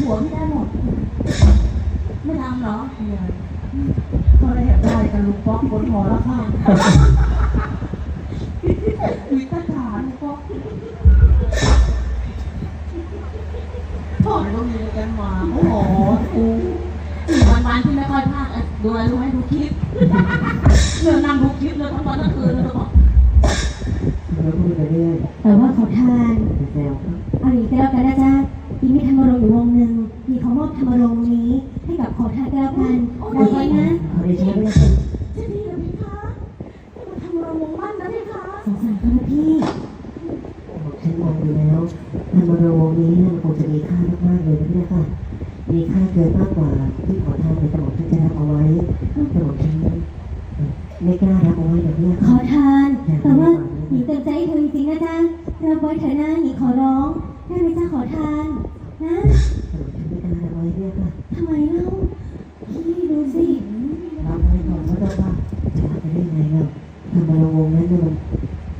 ผัวพี่ได้หมด ไม่ทำเหรอก็ได้แอบได้กันลุงป๊อกบนหอละข้างมีตาฐานลุงป๊อกพ่อมันก็มีกันมาโอ้โหกูวันวันๆที่ไม่ค่อยพลาดอะดูอะไรรู้ไหมดูคลิปเรื่องนั่งดูคลิปเลยทั้งวันทั้งคืนเลยบอกเราพูดไปเรื่อยแต่ว่าขอทานเป็นแซวครับเอาอย่างนี้ก็แล้วกันนะจ๊ะ อีมีธรรมรงค์อยู่วงหนึ่งมีเขามอบธรรมรงค์นี้ ให้กับขอทานก็แล้วกันแล้วก็นะขอได้ใช้ไม่ได้ครับจะดีเหรอพี่คะมาทำเราวงมั่นนะพี่คะสงสารเขานะพี่ผมฉันมองดูแล้วธรรมโรงนี้มันคงจะมีค่ามากๆเลยนะพี่ค่ะมีค่าเกินมากกว่าที่ขอทานในกระบอกท่านจะรับเอาไว้กระบอกฉันไม่กล้ารับเอาไว้แบบนี้ขค่ะอทานแต่ว่าหญิงเต็มใจให้เธอจริงๆนะจ๊ะรับไว้เถอะนะหญิงขอร้องได้ไหมจ๊ะขอทาน ทำไมเล่าพี่ดูสิ รับไว้ก่อนก็ได้ว่าจะรับไปได้ยังไงล่ะธรรมโรงนั้นเนี่ยมัน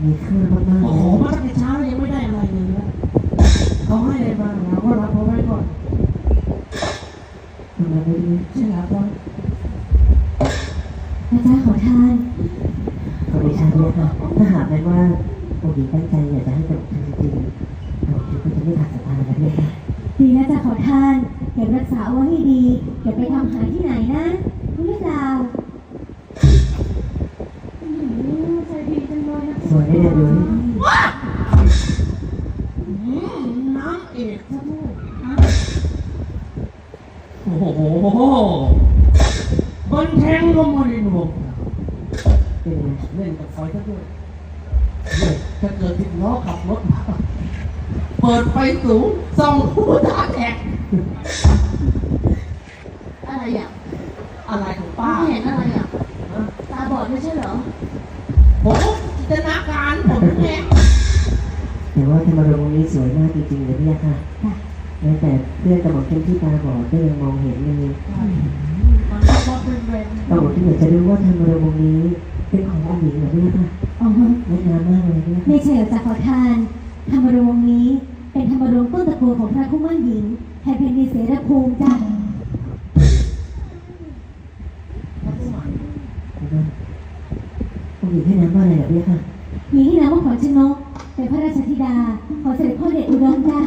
มีค่ามากๆ โอ้ เล โห ย มาตั้งแต่เช้ายังไม่ได้อะไรเลยนะเขาให้อะไรมาเราก็รับเอาไว้ก่อน ทำอะไรไม่ได้ ใช่รับไว้ นะจ๊ะขอทาน ขอได้ใช้เนี่ยค่ะถ้าหากแม้ว่าองค์หญิงตั้งใจอยากจะให้กระบอกฉันจริงๆกระบอกฉันก็จะไม่ขาดศรัทธาแบบนี้ค่ะ ดีนะจ๊ะขอทานเก็บรักษาเอาไว้ให้ดีอย่าไปทำ หายที่ไหนนะรู้หรือเปล่าใจดีจังเลยนะสวยด้เลยดูนี่น้ำเอกซะด้วยโอ้โหบนแทงก็มาดินวงเป็นไงเล่นกับไฟซะด้วยเนี่ยถ้าเกิดติดล้อขับรถมาเปิดไฟสูงส่องาแตก อะไรอะ อะไรของป้าป้าเห็นอะไรอะตาบอดไม่ใช่เหรอผมจินตนาการผมแค่แต่ว่าธรรมรงค์นี้สวยมากจริงๆเลยเนี่ยค่ะแม้แต่เพื่อนกระบอกฉันที่ตาบอดก็ยังมองเห็นเลยมันก็ว่าเป็นแรงกระบอกฉันอยากจะรู้ว่าธรรมรงค์นี้เป็นขององค์หญิงเหรอเนี่ยค่ะอ๋องดงามมากเลยเนี่ยไม่ใช่หรอกจ้ะขอทานธรรมรงค์นี้เป็นธรรมรงค์ต้นตระกูลของพระคู่มั่นหญิงแห่งแผ่นดินเสรภูมิจ้ะองค์หญิงให้น้ำว่าอะไรเหรอเนี่ค่ะหญิงที่นามว่าขวัญชนกเป็นพระราชธิดา ขอเสด็จพ่อเดชอุดมจ้า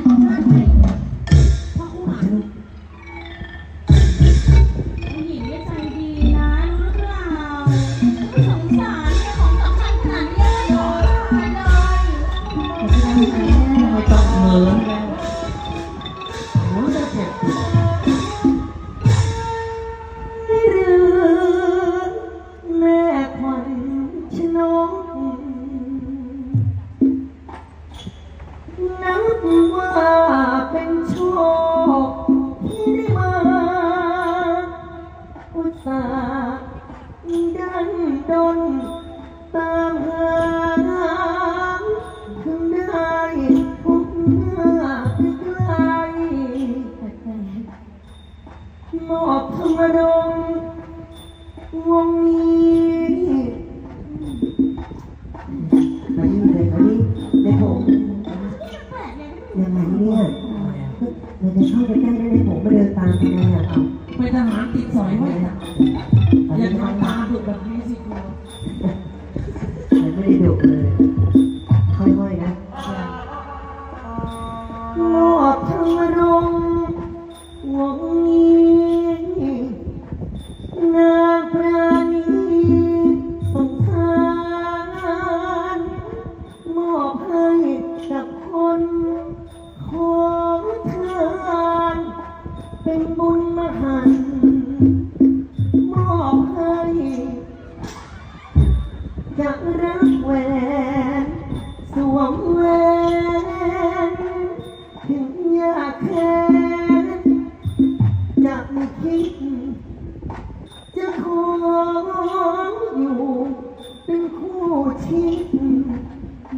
ไปใกล้ได้ในผมมาเดินตามทำไมอะเอาเป็นทหารติดสอยไว้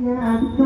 Yeah.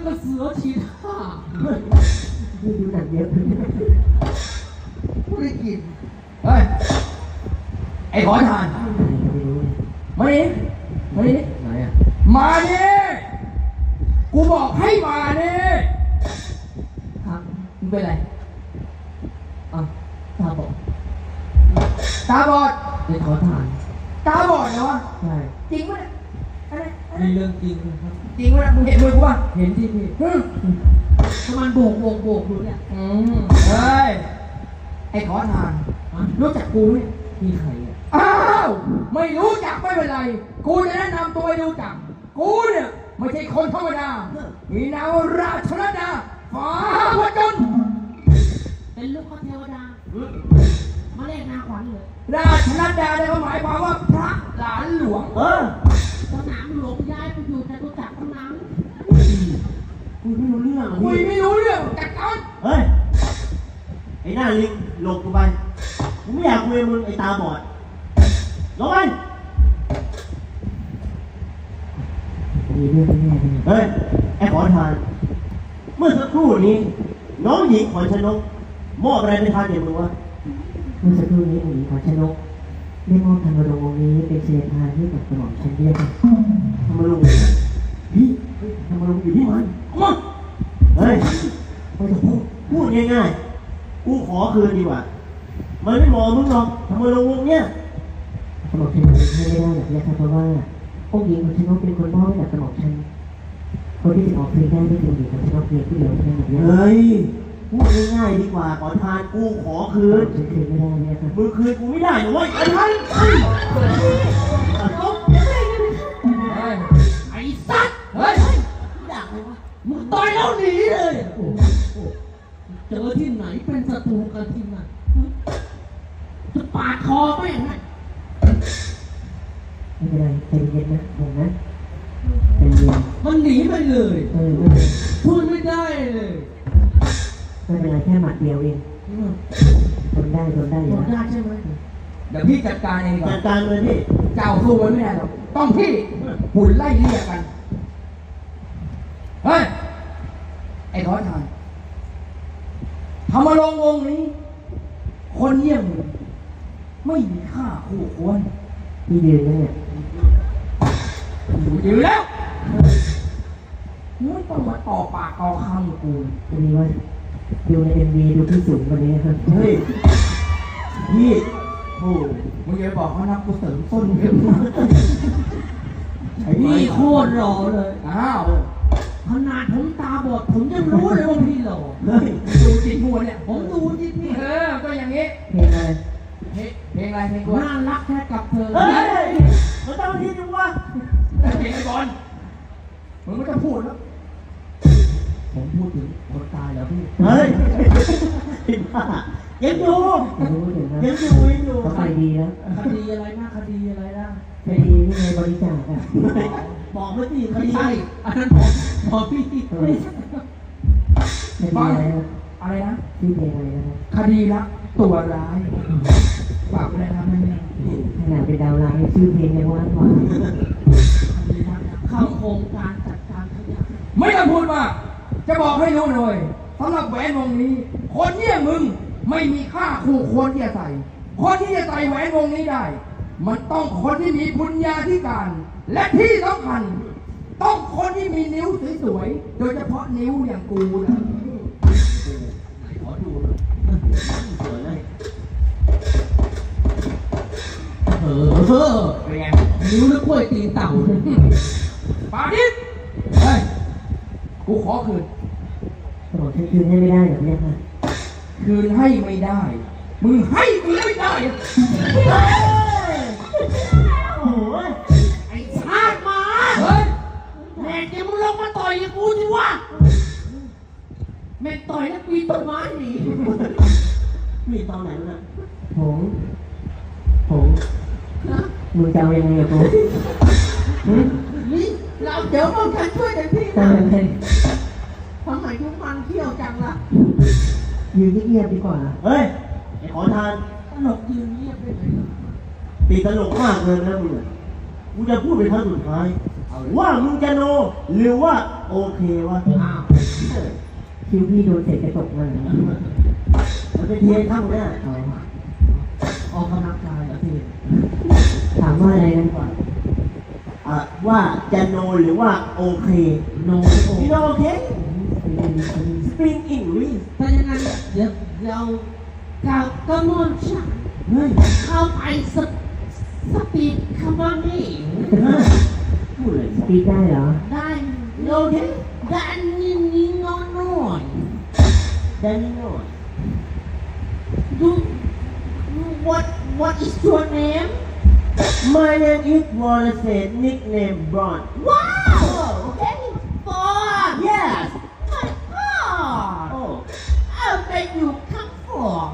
นั่นก็เสือฉีดห้านี่ดูหนังเยอะได้กิน เฮ้ย ไอ้ขอทานม่รู้เลย มาดิมาดิ ไหนอะ มาดิกูบอกให้มาดิ ครับ มึงเป็นไร อะตาบอก ตาบอด เป็นขอทาน ตาบอดเหรอวะ ใช่ จริงปะเนี่ยอะไรอะไร มีเรื่องจริงครับ จริง ปะเนี่ยมึงเห็นมือกูป่ะเห็นที่พี่ฮึมถ้ามันโบกโบกโบกอยู่เนี่ยอืมเฮ้ย ไอ้ขอทานรู้จักกูไหมพี่ใครอะ อ้าว ไม่รู้จักไม่เป็นไร กูจะแนะนำตัวให้รู้จัก กูเนี่ยไม่ใช่คนธรรมดา มีนามว่าราชนดาฟ้าพระจน เป็นลูกพระเทวดา มาเรียกนาขวัญเลยราชนดาได้หมายความว่าพระหลานหลวง เออสนามหลวงย้ายไปอยู่จตุจักรทั้งนั้น คุยไม่รู้เรื่องคุยไม่รู้เรื่องจัดการเฮ้ย ไอ้หน้าลิงหลบกูไปกูไม่อยากคุยกับมึงไอ้ตาบอดลงไปมีเรื่องแน่เลยเฮ้ย ไอ้ขอทาน เมื่อสักครู่นี้ น้องหญิงขอชนกมอบอะไรไปทานเดี๋ยวมึงวะเมื่อสักครู่นี้องค์หญิงขอชนกได้มอบธรรมรงค์องค์นี้เป็นเสียทานให้กับกระหม่อมฉันเรียกทำมาลงเลยพี่ ทำมาลงอยู่ที่มันมาเฮ้ยไม่ต้องพูดพูดง่ายๆ กูขอคืนดีกว่า มันไม่เหมอมึงหรอกทำมาลงวงเนี้ยกระหม่อมฉันให้ไม่ได้หรอกนะครับเพราะว่าองค์หญิงขอชนกเป็นคนมอบให้กับกระหม่อมฉันคนที่จะออกเพลงได้ไม่เป็นองค์หญิงขอชนกเพียงผู้เดียวเท่านั้นหรอกเนี่ยเฮ้ยพูดง่ายๆดีกว่าขอทานกูขอคืนฉันคืนไม่ได้เนี่ยครับมึงคืนกูไม่ได้นะเว้ยขอทาน มึงต่อยแล้วหนีเลยโอ้โหเจอที่ไหนเป็นศัตรูกันที่นั่นจะปาดคอไม่อย่างนั้นไม่เป็นไรใจเย็นนะผมนะใจเย็นมันหนีไปเลยเออไม่เป็นไรพูดไม่ได้เลยไม่เป็นไรแค่หมัดเดียวเองอืมทนได้ทนได้อยู่บอกนะได้ใช่ไหมเดี๋ยวพี่จัดการเองดีกจัว่าดการเลยพี่ เจ้าสู้มันไม่ได้หรอกต้องพี่หุ่นไล่เลี่ยกัน เฮ้ย ไอ้ขอทานทำมาลงวงนี้ คนเยี่ยมมึงไม่มีค่าคู่ควรพี่ยืนนะเนี่ยอยู่ยืนแล้วไม่ต้องมาต่อปากต่อคำกับกูจะมีว่าดูในเอ็มวีดูพี่สูงกวันนี้ครับ เฮ้ย พี่โอ้มึงอย่าบอกเขานะกูเสริมส้นเยอะมากไอ้พี่พี่โคตรหล่อเลย อ้าว ขนาดผมตาบอดผมยังรู้เลยว่าพี่หล่อเฮ้ยดูจิตหัวเนี่ยผมดูที่พี่เออก็อย่างนี้เพลงอะไรเพลงเพลงอะไรเพลงกูน่ารักแค่กับเธอเฮ้ยมันเจ้าที่จังวะเพลงไอ้บอลมึงไม่ต้องพูดแล้วผมพูดถึงคนตายแล้วพี่เฮ้ยไอ้บ้ายังอยู่ไม่รู้ถึงนะยังอยู่ยังอยู่เขาไปดีแล้วคดีอะไรนะคดีอะไรนะไปดีที่ไงบริจาคอะ บอกไม่ดีคไม่ดีใช่อันนั้นผมพอพี่เออไม่ดีอะไรนะอะไรนะชื่อเพลงอะไรนะครับคดีรักตัวร้ายฝากเลยนะแม่แม่ขนาดเป็นดาวร้ายชื่อเพลงยังว่างกว่าคดีนะเข้าโครงการจัดการขยะไม่ต้องพูดมากจะบอกให้รู้หน่อยสำหรับแหวนวงนี้ คนเนี่ยมึงไม่มีค่าคู่ควรที่จะใส่คนที่จะใส่แหวนวงนี้ได้ มันต้องคนที่มีปุญญาธิการ และที่สำคัญ ต้องคนที่มีนิ้วสวยๆ โดยเฉพาะนิ้วอย่างกูนะขอดูหน่อยสวยเลยเออเป็นไงนิ้วนึกกล้วยตีนเต่าปาดิษเฮ้ย กูขอคืนสมองฉันคืนให้ไม่ได้หรอกเนี่ยค่ะ คืนให้ไม่ได้ มึงให้กูไม่ได้ มึงลงมาต่อยกับกูสิวะแม่งต่อยแล้วปีนต้นไม้หนีมีตอนไหนวะน่ะผมผมมึงจะเอายังไงกับกูหึนี่เราเดี๋ยวเราจะช่วยกันพี่จะนะเอายังไงทำไมทุกมันเที่ยวจังล่ะยืนเงียบๆดีกว่าเฮ้ยไอ้ขอทานตลกยืนเงียบได้ไหมตีตลกมากเลยนะมึงอะกูจะพูดเป็นครั้งสุดท้ายว่ามึงจะโนหรือว่า โอเควะอ้าวคิวพี่โดนเศษกระจกมามันเป็นเทียนข้างหน้าอ๋อออกกำลังกายเหรอพี่ถามว่าอะไรกันก่อนอะว่าจะโนหรือว่าโอเคโนโอพี่โนโอเคเป็นคน Speak English ถ้าอย่างนั้นเดี๋ยวเราเราก็มอนชักเฮ้ยเข้าไปสปสปีดคำว่านี่เฮ้ยพูดเลยสปีกได้เหรอ ได้โอเคด้านนี้นี่น้อยน้อยแดนนี่หน่อยดู what what is your name My name is Wallace nickname Brown wow okay Ford Yes my God Oh How did you come from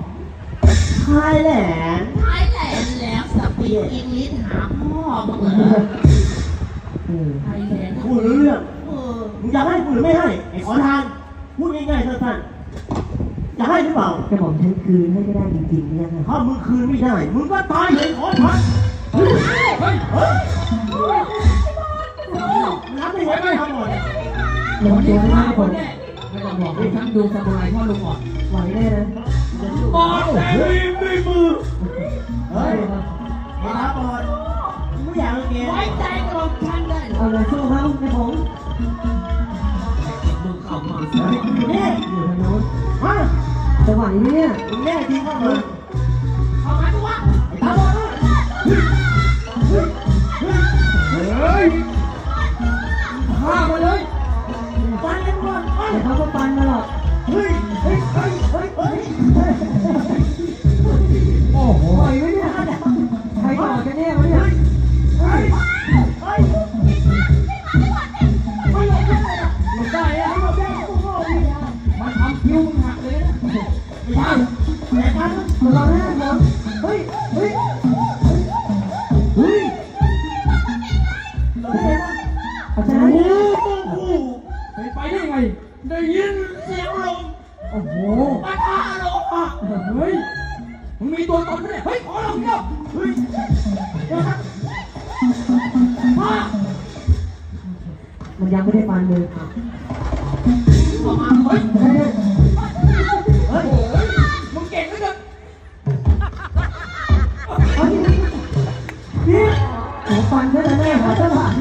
Thailand Thailand แล้วสปีกอังกฤษหาพ่อมึงเหรอเออไทยแลนด์พูดรู้เรื่อง เออมึงจะให้กูหรือไม่ให้ ไอ้ขอทาน พูดง่ายๆสั้นๆจะให้หรือเปล่าจะบอกฉันคืนให้ก็ได้จริงๆเนี่ยค่ะถ้ามึงคืนไม่ได้ มึงก็ตายเลยขอทานเฮ้ยเฮ้ยเฮ้ยรับได้ไงไม่ทำหมดลงตัวไม่ได้คนไม่ต้องบอกให้ฉันดูสมุไรพ่อลุงก่อนไหวแน่นะบอลแต่มีมีมือ เฮ้ยมารับก่อนมึงไม่อยากเกมไว้ใจกับฉันได้เหรเอาอเลยสู้เขาในผม มึงเข้ามาเฮ้ยนี่อยู่ทางโน้นมาจะไหวไหมเนี่ยมึงแน่จริงเข้ามาเข้า ไปไปได้ไง ได้ยินเสียงลมโอ้โหปะทะลมอะเฮ้ยมึงมีตัวตนไหมเนี่ยเฮ้ยขอลองเดียวเฮ้ยพ่อมันยังไม่ได้ปันเลยออกมาเฮ้ยเฮ้ยเฮ้ยมึงเก่งเหลือเกินเฮ้ยพี่โหปันเท่านั้นแน่หัวเจ้าหลาน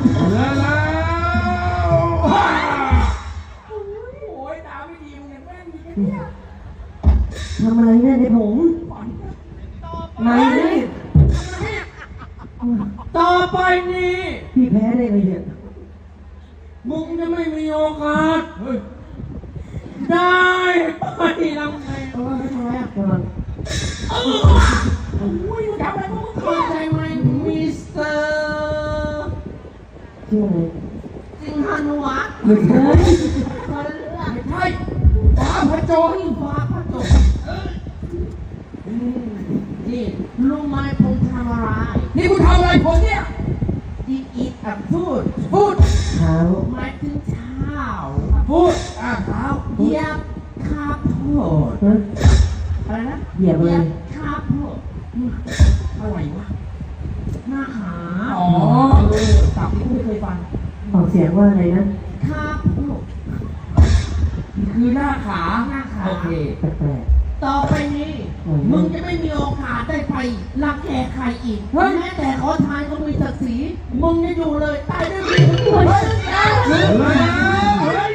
ทำอะไรเนี่ยในผมไหนนี่ต่อไปนี้ พี่แพ้ได้เลยเนี่ยมึงจะไม่มีโอกาส ได้ไปลำไงเออทำไมอะกำลังเออโอ้ยมึงทำอะไรมึงเข้าใจไหมมิสเตอร์ชื่ออะไรสิงหานุวัฒน์ ไม่ใช่ ไม่ใช่ฟ้าพระโจรฟ้าพระโจรเอออืมนี่รู้ไหมผมทำอะไร นี่คุณทำอะไรผมเนี่ย This is a food food เท้าหมายถึงเช้าพูดอะเท้าเหยียบข้าวโพดฮะอะไรนะเหยียบเลยข้าวโพดอืมอะไรวะหน้าขาอ๋อเออสับที่ไม่เคยฟังออกเสียงว่าอะไรนะ ข้าวโพด คือหน้า ขาหน้าขา โอเคแปลกต่อไปนี้อืมมึงจะไม่มีโอกาสได้ไปรักแกใครอีกแม้แต่ขอทานก็มีศักดิ์ศรีมึงจะอยู่เลยตายด้วยมือมึงเฮ้ยเฮ้ยเฮ้ย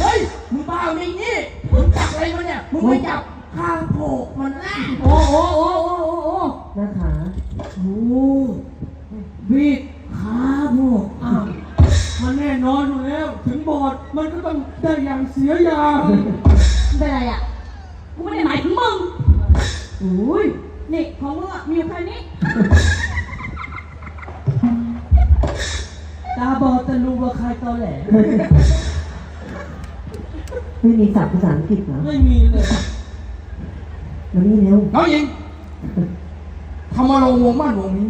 เฮ้ยมึงบ้าไหมนี่มึงจับอะไรมาเนี่ยมึงไปจับข้างโผกมันแน่โอ้โอ้โอ้โอ้โอ้โอ้ ๆหน้าขา โอ้บีดขาโบกอ้าวมันแน่นอนอยู่แล้ว ถึงบอดมันก็ต้องได้อย่างเสียอย่างเป็นไรอะ กูไม่ได้อุ้ยนี่ของมึงอะมีอยู่แค่นี้ตาบอดแต่รู้ว่าใครตอแหลไม่มีศัพท์ภาษาอังกฤษเหรอไม่มีเลย มานี่เร็วน้องหญิง ทำมาลงวงบ้านวงนี้